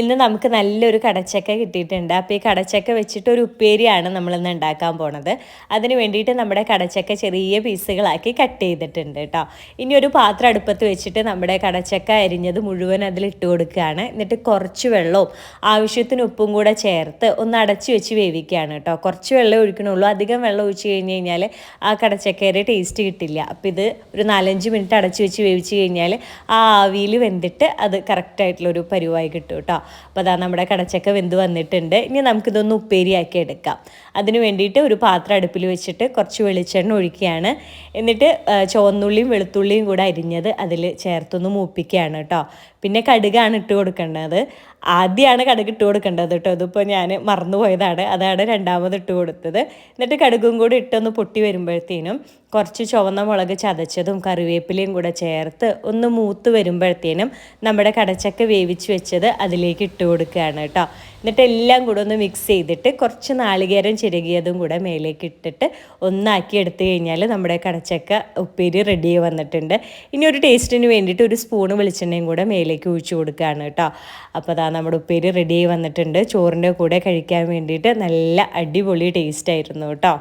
ഇന്ന് നമുക്ക് നല്ലൊരു കടച്ചക്ക കിട്ടിയിട്ടുണ്ട്. അപ്പോൾ ഈ കടച്ചക്ക വെച്ചിട്ട് ഒരു ഉപ്പേരിയാണ് നമ്മളിന്ന് ഉണ്ടാക്കാൻ പോണത്. അതിന് വേണ്ടിയിട്ട് നമ്മുടെ കടച്ചക്ക ചെറിയ പീസുകളാക്കി കട്ട് ചെയ്തിട്ടുണ്ട് കേട്ടോ ഇനി ഒരു പാത്രം അടുപ്പത്ത് വെച്ചിട്ട് നമ്മുടെ കടച്ചക്ക അരിഞ്ഞത് മുഴുവൻ അതിൽ ഇട്ട് കൊടുക്കുകയാണ്. എന്നിട്ട് കുറച്ച് വെള്ളവും ആവശ്യത്തിന് ഉപ്പും കൂടെ ചേർത്ത് ഒന്ന് അടച്ചു വെച്ച് വേവിക്കുകയാണ് കേട്ടോ കുറച്ച് വെള്ളം ഒഴിക്കണുള്ളൂ. അധികം വെള്ളം ഒഴിച്ച് കഴിഞ്ഞ് കഴിഞ്ഞാൽ ആ കടച്ചക്കയുടെ ടേസ്റ്റ് കിട്ടില്ല. അപ്പോൾ ഇത് ഒരു നാലഞ്ച് മിനിറ്റ് അടച്ചു വെച്ച് വേവിച്ച് കഴിഞ്ഞാൽ ആ ആവിയിൽ വെന്തിട്ട് അത് കറക്റ്റായിട്ടുള്ളൊരു പരുവായി കിട്ടും കേട്ടോ അപ്പോൾ അതാ നമ്മുടെ കടച്ചക്ക വെന്ത് വന്നിട്ടുണ്ട്. ഇനി നമുക്കിതൊന്ന് ഉപ്പേരിയാക്കി എടുക്കാം. അതിന് വേണ്ടിയിട്ട് ഒരു പാത്രം അടുപ്പിൽ വെച്ചിട്ട് കുറച്ച് വെളിച്ചെണ്ണ ഒഴിക്കുകയാണ്. എന്നിട്ട് ചുവന്നുള്ളിയും വെളുത്തുള്ളിയും കൂടെ അരിഞ്ഞത് അതിൽ ചേർത്തൊന്ന് മൂപ്പിക്കുകയാണ് കേട്ടോ. പിന്നെ കടുകാണ് ഇട്ട് കൊടുക്കേണ്ടത്. ആദ്യമാണ് കടുക് ഇട്ട് കൊടുക്കേണ്ടത് കേട്ടോ. ഇതിപ്പോൾ ഞാൻ മറന്നുപോയതാണ്. അതാണ് രണ്ടാമത് ഇട്ട് കൊടുത്തത്. എന്നിട്ട് കടുകും കൂടി ഇട്ടൊന്ന് പൊട്ടി വരുമ്പോഴത്തേനും കുറച്ച് ചുവന്ന മുളക് ചതച്ചതും കറിവേപ്പിലയും കൂടെ ചേർത്ത് ഒന്ന് മൂത്ത് വരുമ്പോഴത്തേനും നമ്മുടെ കടച്ചക്ക വേവിച്ച് വെച്ചത് അതിലേക്ക് ഇട്ട് കൊടുക്കുകയാണ് കേട്ടോ. എന്നിട്ട് എല്ലാം കൂടെ ഒന്ന് മിക്സ് ചെയ്തിട്ട് കുറച്ച് നാളികേരം ചിരകിയതും കൂടെ മേലേക്ക് ഇട്ടിട്ട് ഒന്നാക്കി എടുത്തു കഴിഞ്ഞാൽ നമ്മുടെ കടച്ചക്ക ഉപ്പേരി റെഡി വന്നിട്ടുണ്ട്. ഇനി ഒരു ടേസ്റ്റിന് വേണ്ടിയിട്ട് ഒരു സ്പൂണ് വെളിച്ചെണ്ണയും കൂടെ മേലേക്ക് ഒഴിച്ചു കൊടുക്കുകയാണ് കേട്ടോ. അപ്പോൾ അതാ നമ്മുടെ ഉപ്പേരി റെഡി വന്നിട്ടുണ്ട്. ചോറിന്റെ കൂടെ കഴിക്കാൻ വേണ്ടിയിട്ട് നല്ല അടിപൊളി ടേസ്റ്റ് ആയിരുന്നു കേട്ടോ.